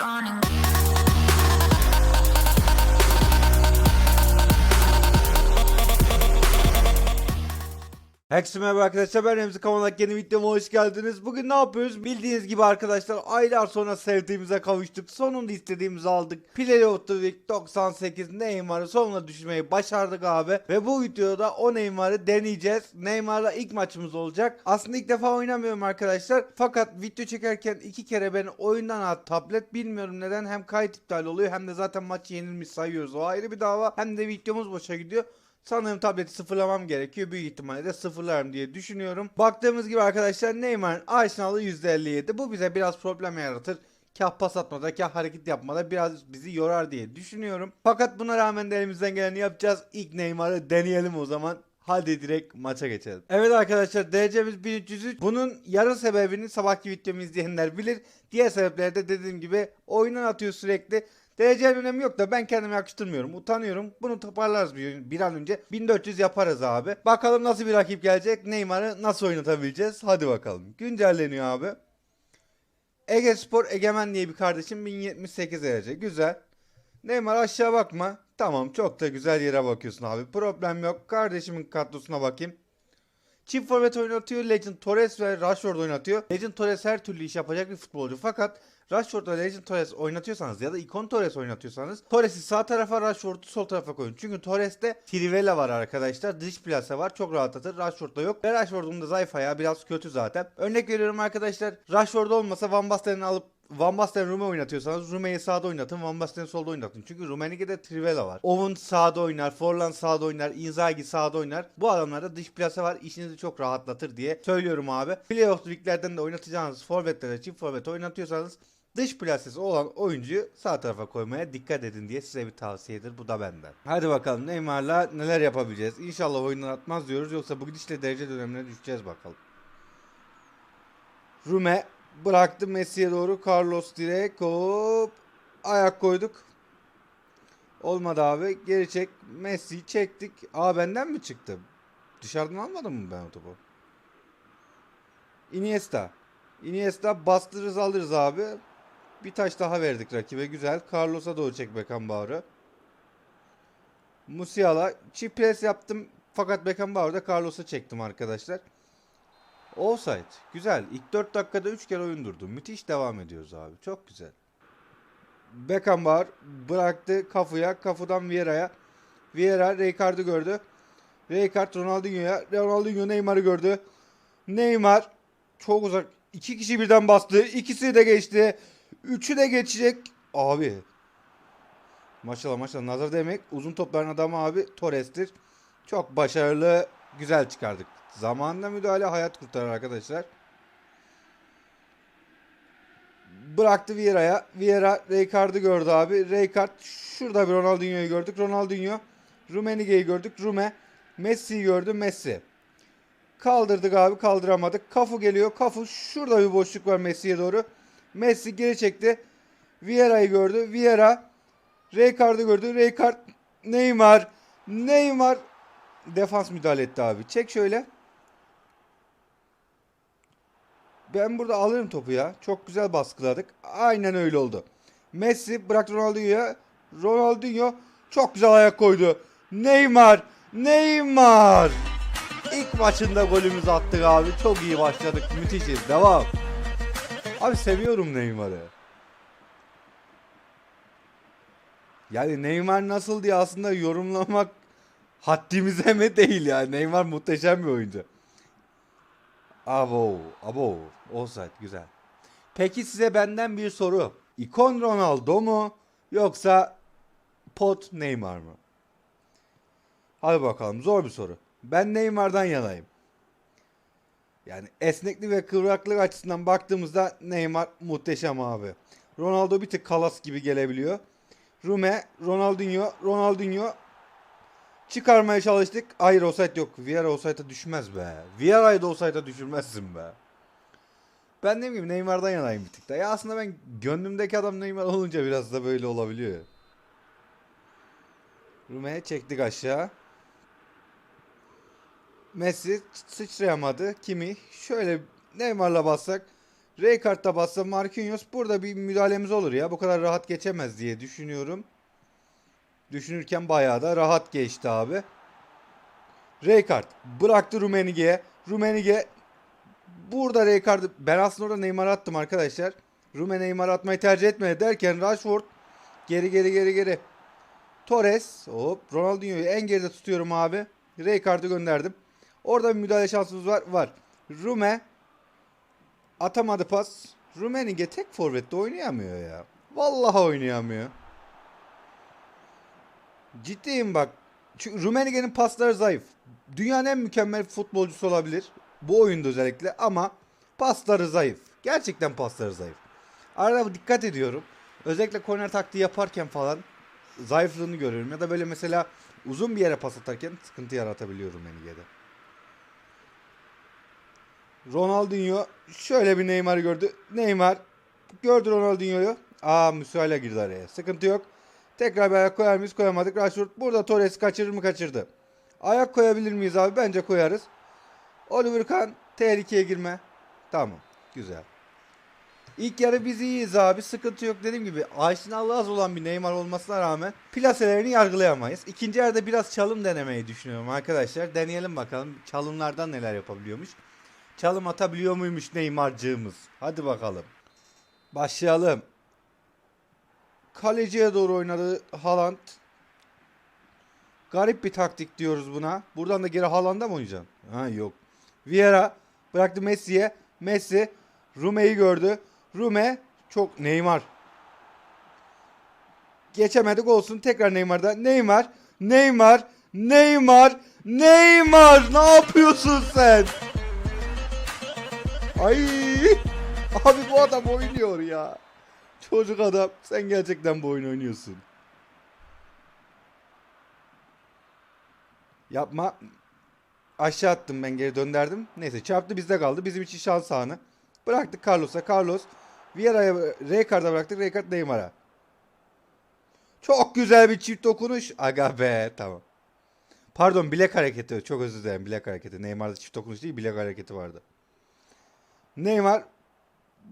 running Herkese merhaba arkadaşlar ben Remzi Kamalak yeni videoma hoş geldiniz. Bugün ne yapıyoruz? Bildiğiniz gibi arkadaşlar aylar sonra sevdiğimize kavuştuk. Sonunda istediğimizi aldık. Play of the Week 98 Neymar'ı sonuna düşürmeyi başardık abi. Ve bu videoda o Neymar'ı deneyeceğiz. Neymar'la ilk maçımız olacak. Aslında ilk defa oynamıyorum arkadaşlar. Fakat video çekerken iki kere beni oyundan at tablet bilmiyorum neden hem kayıt iptal oluyor hem de zaten maç yenilmiş sayıyoruz. O ayrı bir dava. Hem de videomuz boşa gidiyor. Sanırım tableti sıfırlamam gerekiyor. Büyük ihtimalle de sıfırlarım diye düşünüyorum. Baktığımız gibi arkadaşlar Neymar'ın Arsenal'ı %57. Bu bize biraz problem yaratır. Kah pas atmada kah hareket yapmada biraz bizi yorar diye düşünüyorum. Fakat buna rağmen de elimizden geleni yapacağız. İlk Neymar'ı deneyelim o zaman. Hadi direkt maça geçelim. Evet arkadaşlar derecemiz 1303. Bunun yarı sebebini sabahki videomu izleyenler bilir. Diğer sebepleri de dediğim gibi oyundan atıyor sürekli. Derecenin önemi yok da ben kendime yakıştırmıyorum. Utanıyorum. Bunu toparlarız bir, bir an önce. 1400 yaparız abi. Bakalım nasıl bir rakip gelecek. Neymar'ı nasıl oynatabileceğiz? Hadi bakalım. Güncelleniyor abi. Ege Spor Egemen diye bir kardeşim 1078 derece. Güzel. Neymar aşağı bakma. Tamam çok da güzel yere bakıyorsun abi. Problem yok. Kardeşimin kadrosuna bakayım. Çift forvet oynatıyor. Legend Torres ve Rashford oynatıyor. Legend Torres her türlü iş yapacak bir futbolcu. Fakat Rashford ve Torres oynatıyorsanız ya da Icon Torres oynatıyorsanız Torres'i sağ tarafa Rashford'u sol tarafa koyun. Çünkü Torres'te Trivela var arkadaşlar. Dış plase var. Çok rahatlatır. Rashford'da yok. Ve Rashford'un da zayıf ayağı biraz kötü zaten. Örnek veriyorum arkadaşlar. Rashford olmasa Van Basten'i alıp Van Basten Rume oynatıyorsanız Rume'yi sağda oynatın, Van Basten'i solda oynatın. Çünkü Rummenigge'de Trivela var. Owen sağda oynar, Forlan sağda oynar, Inzaghi sağda oynar. Bu adamlarda dış plase var, işinizi çok rahatlatır diye söylüyorum abi. Playoff liglerden de oynatacağınız forvetlere, çift forvet oynatıyorsanız dış plasesi olan oyuncuyu sağ tarafa koymaya dikkat edin diye size bir tavsiyedir. Bu da benden. Hadi bakalım Neymar'la neler yapabileceğiz. İnşallah oyundan atmaz diyoruz yoksa bu gidişle derece dönemine düşeceğiz bakalım. Rume bıraktı Messi'ye doğru. Carlos direkt hop ayak koyduk. Olmadı abi. Geri çek. Messi'yi çektik. Aa benden mi çıktı? Dışarıdan almadım mı ben o topu? Iniesta. Iniesta bastırırız alırız abi. Bir taş daha verdik rakibe. Güzel. Carlos'a doğru çek Beckenbauer'ı. Musiala. Çift pres yaptım. Fakat Beckenbauer'da Carlos'a çektim arkadaşlar. Offside. Güzel. İlk 4 dakikada 3 kere oyun durdu. Müthiş devam ediyoruz abi. Çok güzel. Beckenbauer bıraktı kafuya. Kafudan Vieira'ya. Vieira Rijkaard'ı gördü. Rijkaard Ronaldinho'ya. Ronaldinho Neymar'ı gördü. Neymar çok uzak. İki kişi birden bastı. İkisi de geçti. Üçü de geçecek. Abi. Maşallah maşallah. Nazar demek. Uzun topların adamı abi Torres'tir. Çok başarılı. Güzel çıkardık. Zamanında müdahale hayat kurtarır arkadaşlar. Bıraktı Vieira'ya. Vieira Rijkaard'ı gördü abi. Rijkaard şurada bir Ronaldinho'yu gördük. Ronaldinho. Rummenigge'yi gördük. Rume. Messi'yi gördü. Messi. Kaldırdık abi kaldıramadık. Kafu geliyor. Kafu şurada bir boşluk var Messi'ye doğru. Messi geri çekti. Vieira'yı gördü. Vieira Rijkaard'ı gördü. Rijkaard Neymar. Neymar defans müdahale etti abi. Çek şöyle. Ben burada alırım topu ya. Çok güzel baskıladık. Aynen öyle oldu. Messi bıraktı Ronaldinho'ya. Ronaldinho çok güzel ayak koydu. Neymar. Neymar. İlk maçında golümüzü attık abi. Çok iyi başladık. Müthişiz. Devam. Abi seviyorum Neymar'ı. Yani Neymar nasıl diye aslında yorumlamak haddimize mi değil yani. Neymar muhteşem bir oyuncu. Abo, abo. Offside güzel. Peki size benden bir soru. İkon Ronaldo mu yoksa pot Neymar mı? Hadi bakalım zor bir soru. Ben Neymar'dan yanayım. Yani esneklik ve kıvraklık açısından baktığımızda Neymar muhteşem abi. Ronaldo bir tık kalas gibi gelebiliyor. Rume, Ronaldinho, Ronaldinho çıkarmaya çalıştık. Hayır offside yok. Vieira offside'a düşmez be. Vieira'yı da offside'a düşürmezsin be. Ben dediğim gibi Neymar'dan yanayım bir tık da. Ya aslında ben gönlümdeki adam Neymar olunca biraz da böyle olabiliyor. Rume'ye çektik aşağı. Messi sıçrayamadı. Kimi? Şöyle Neymar'la bassak. Rijkaard'da bassa Marquinhos burada bir müdahalemiz olur ya. Bu kadar rahat geçemez diye düşünüyorum. Düşünürken bayağı da rahat geçti abi. Rijkaard bıraktı Rummenigge'ye. Rummenigge burada Rijkaard'ı ben aslında orada Neymar'ı attım arkadaşlar. Rumen Neymar'ı atmayı tercih etmedi derken Rashford geri geri geri geri. Torres hop Ronaldinho'yu en geride tutuyorum abi. Rijkaard'ı gönderdim. Orada bir müdahale şansımız var. Var. Rume atamadı pas. Rummenigge tek forvette oynayamıyor ya. Vallahi oynayamıyor. Ciddiyim bak. Çünkü Rummenigge'nin pasları zayıf. Dünyanın en mükemmel futbolcusu olabilir. Bu oyunda özellikle ama pasları zayıf. Gerçekten pasları zayıf. Arada dikkat ediyorum. Özellikle korner taktiği yaparken falan zayıflığını görüyorum. Ya da böyle mesela uzun bir yere pas atarken sıkıntı yaratabiliyor Rummenigge'de. Ronaldinho şöyle bir Neymar'ı gördü. Neymar gördü Ronaldinho'yu. Aa Musiala girdi araya. Sıkıntı yok. Tekrar bir ayak koyar mıyız? Koyamadık. Rashford burada Torres kaçırır mı? Kaçırdı. Ayak koyabilir miyiz abi? Bence koyarız. Oliver Kahn tehlikeye girme. Tamam. Güzel. İlk yarı biz iyiyiz abi. Sıkıntı yok dediğim gibi. Aşinalığı az olan bir Neymar olmasına rağmen plaselerini yargılayamayız. İkinci yarıda biraz çalım denemeyi düşünüyorum arkadaşlar. Deneyelim bakalım çalımlardan neler yapabiliyormuş. Çalım atabiliyor muymuş Neymar'cığımız. Hadi bakalım. Başlayalım. Kaleciye doğru oynadı Haaland. Garip bir taktik diyoruz buna. Buradan da geri Haaland'a mı oynayacaksın? Ha yok. Vieira bıraktı Messi'ye. Messi Rume'yi gördü. Rume çok Neymar. Geçemedik olsun. Tekrar Neymar'da. Neymar. Neymar. Neymar. Neymar. Ne yapıyorsun sen? Ay. Abi bu adam oynuyor ya. Çocuk adam. Sen gerçekten bu oyunu oynuyorsun. Yapma. Aşağı attım ben geri dönderdim. Neyse çarptı bizde kaldı. Bizim için şans anı. Bıraktık Carlos'a. Carlos Vieira'ya Rijkaard'a bıraktık. Rijkaard Neymar'a. Çok güzel bir çift dokunuş. Aga be tamam. Pardon bilek hareketi. Çok özür dilerim bilek hareketi. Neymar'da çift dokunuş değil bilek hareketi vardı. Neymar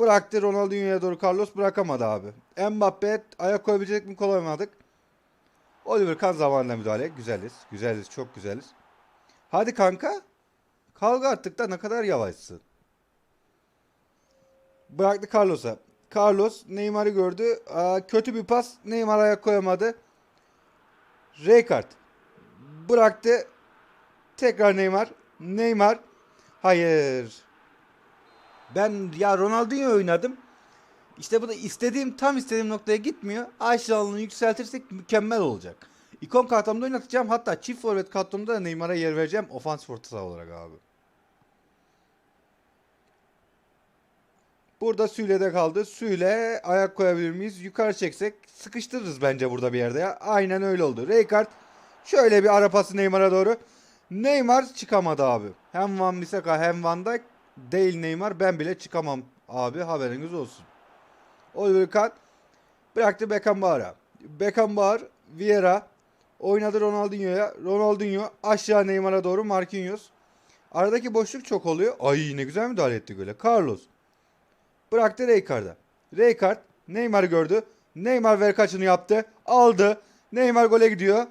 bıraktı Ronaldinho'ya doğru Carlos bırakamadı abi. Mbappe ayak koyabilecek mi koyamadık. Oliver Kahn zamanla müdahale. Güzeliz. Güzeliz. Çok güzeliz. Hadi kanka. Kalk artık da ne kadar yavaşsın. Bıraktı Carlos'a. Carlos Neymar'ı gördü. Aa, kötü bir pas. Neymar ayak koyamadı. Rijkaard. Bıraktı. Tekrar Neymar. Neymar. Hayır. Ben ya Ronaldinho oynadım. İşte bu da istediğim tam istediğim noktaya gitmiyor. Aşağılığını yükseltirsek mükemmel olacak. İkon kartımda oynatacağım. Hatta çift forvet kartımda da Neymar'a yer vereceğim. Ofans orta olarak abi. Burada Süle'de kaldı. Süle ayak koyabilir miyiz? Yukarı çeksek sıkıştırırız bence burada bir yerde ya. Aynen öyle oldu. Rijkaard şöyle bir ara pası Neymar'a doğru. Neymar çıkamadı abi. Hem Van Bissaka hem Van Dijk değil Neymar. Ben bile çıkamam abi haberiniz olsun. Oliver Kahn bıraktı Beckenbauer'a. Beckenbauer, Vieira oynadı Ronaldinho'ya. Ronaldinho aşağı Neymar'a doğru Marquinhos. Aradaki boşluk çok oluyor. Ay ne güzel müdahale etti böyle. Carlos bıraktı Rijkaard'a. Rijkaard Neymar'ı gördü. Neymar ver kaçını yaptı. Aldı. Neymar gole gidiyor.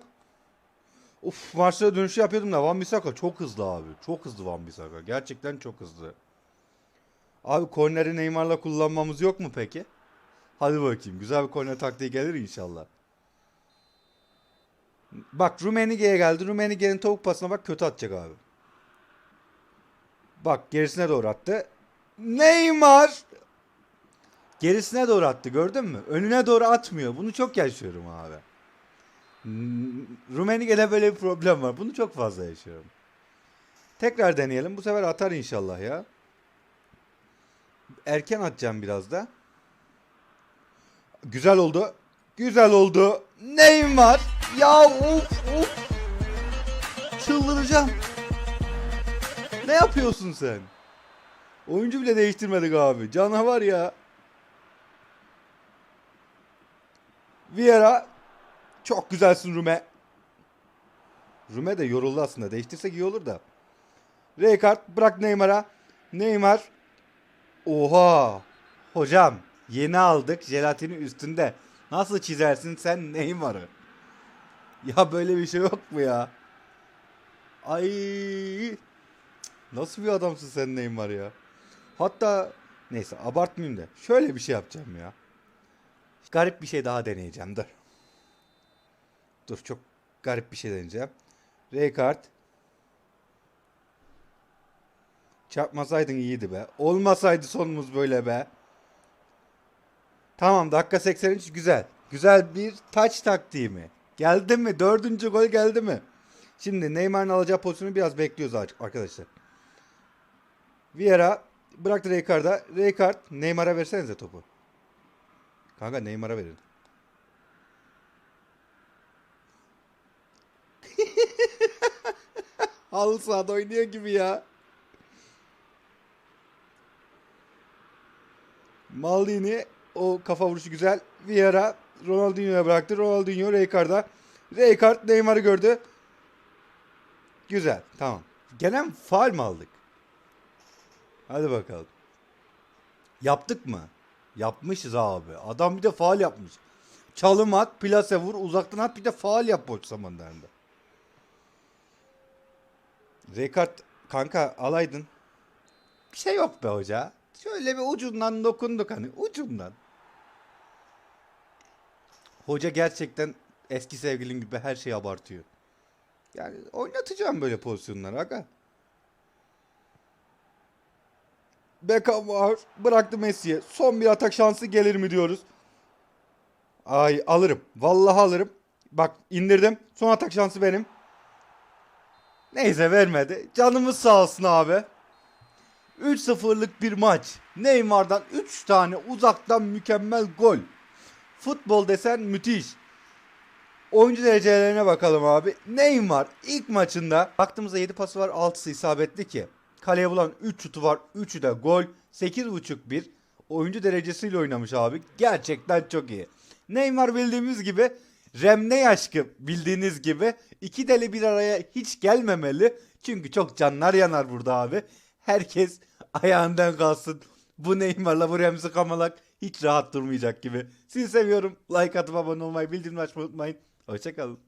Uf maçlara dönüşü yapıyordum da Van Bissaka çok hızlı abi. Çok hızlı Van Bissaka. Gerçekten çok hızlı. Abi korneri Neymar'la kullanmamız yok mu peki? Hadi bakayım. Güzel bir korner taktiği gelir inşallah. Bak Rummenigge'ye geldi. Rummenigge'nin tavuk pasına bak kötü atacak abi. Bak gerisine doğru attı. Neymar gerisine doğru attı gördün mü? Önüne doğru atmıyor. Bunu çok yaşıyorum abi. Rummenigge'de böyle bir problem var. Bunu çok fazla yaşıyorum. Tekrar deneyelim. Bu sefer atar inşallah ya. Erken atacağım biraz da. Güzel oldu. Güzel oldu. Neymar. Ya uf uf. Çıldıracağım. Ne yapıyorsun sen? Oyuncu bile değiştirmedik abi. Canavar ya. Vieira. Çok güzelsin Rume. Rume de yoruldu aslında. Değiştirsek iyi olur da. Rijkaard bırak Neymar'a. Neymar. Oha. Hocam yeni aldık jelatinin üstünde. Nasıl çizersin sen Neymar'ı? Ya böyle bir şey yok mu ya? Ay. Nasıl bir adamsın sen Neymar ya? Hatta neyse abartmayayım da şöyle bir şey yapacağım ya. Garip bir şey daha deneyeceğim dur. Dur çok garip bir şey deneyeceğim. Rekart. Çarpmasaydın iyiydi be. Olmasaydı sonumuz böyle be. Tamam dakika 83 güzel. Güzel bir taç taktiği mi? Geldi mi? Dördüncü gol geldi mi? Şimdi Neymar'ın alacağı pozisyonu biraz bekliyoruz ar- arkadaşlar. Vieira bıraktı Rijkaard'a. Rijkaard Neymar'a versenize topu. Kanka Neymar'a verin. Halı sahada oynuyor gibi ya. Maldini o kafa vuruşu güzel. Vieira Ronaldinho'ya bıraktı. Ronaldinho Rijkaard'a. Rijkaard Neymar'ı gördü. Güzel. Tamam. Gene mi faal mi aldık? Hadi bakalım. Yaptık mı? Yapmışız abi. Adam bir de faal yapmış. Çalım at, plase vur, uzaktan at bir de faal yap boş zamanlarında. Rekart kanka alaydın. Bir şey yok be hoca. Şöyle bir ucundan dokunduk hani ucundan. Hoca gerçekten eski sevgilin gibi her şeyi abartıyor. Yani oynatacağım böyle pozisyonları aga. Beckham var. Bıraktı Messi'ye. Son bir atak şansı gelir mi diyoruz. Ay alırım. Vallahi alırım. Bak indirdim. Son atak şansı benim. Neyse vermedi. Canımız sağ olsun abi. 3-0'lık bir maç. Neymar'dan 3 tane uzaktan mükemmel gol. Futbol desen müthiş. Oyuncu derecelerine bakalım abi. Neymar ilk maçında baktığımızda 7 pası var 6'sı isabetli ki. Kaleye bulan 3 şutu var 3'ü de gol. 8.5 bir oyuncu derecesiyle oynamış abi. Gerçekten çok iyi. Neymar bildiğimiz gibi Remne aşkı bildiğiniz gibi iki deli bir araya hiç gelmemeli. Çünkü çok canlar yanar burada abi. Herkes ayağından kalsın. Bu Neymar'la bu Remzi Kamalak hiç rahat durmayacak gibi. Sizi seviyorum. Like atıp abone olmayı, bildirim açmayı unutmayın. Hoşçakalın.